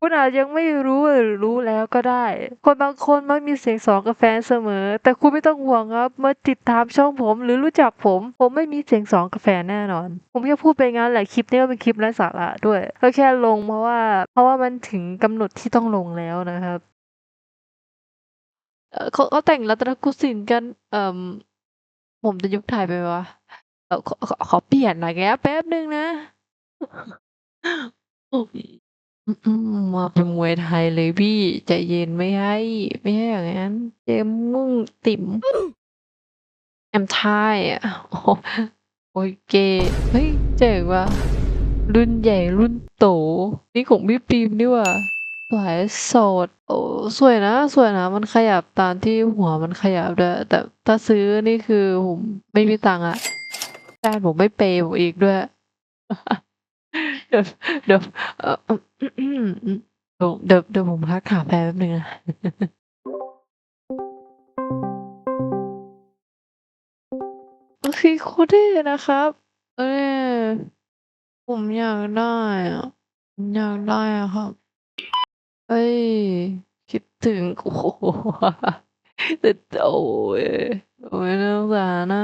คุณอาจยังไม่รู้หรือรู้แล้วก็ได้ คนบางคนมักมีเสียงสองกับแฟนเสมอ แต่คุณไม่ต้องห่วงครับเมื่อติดตามช่องผม หรือรู้จักผม ผมไม่มีเสียงสองกับแฟนแน่นอน ผมแค่พูดไปงั้นแหละคลิปนี้ก็เป็นคลิปไร้สาระด้วยก็แค่ลงเพราะว่า เพราะว่ามันถึงกำหนดที่ต้องลงแล้วนะครับเขาเขาแต่งรัตนกุศินกัน เอ่อผมจะยกถ่ายไปวะเออขอขอขอเปลี่ยนหน่อยแกแป๊บนึงนะ อืม มาเป็นมวยไทยเลยพี่ ใจเย็นไม่ให้ ไม่ให้อย่างนั้น เจมมุ่งติ๋มแอมไทยอะ โอ้โหโอเคเฮ้ยเจ๋งว่ะรุ่นใหญ่รุ่นโต นี่ของพี่ปิมนี่ว่าสวยสดโอ้สวยนะ สวยนะ มันขยับตามที่หัวมันขยับด้วยแต่ถ้าซื้อนี่คือผมไม่มีตังค์อะแฟนผมไม่เปย์ผมอีกด้วย เดี๋ยวเดี๋ยวเอออืมอืมเดี๋ยวเดี๋ยวผมพักหาแฟนแป๊บนึงนะ โอเคโคตรเท่นะครับ เออผมอยากได้อะผมอยากได้อะครับ เอ้ย คิดถึงโอ้โหแต่โอ้ยโอ้ยน่าสงสารน่ะ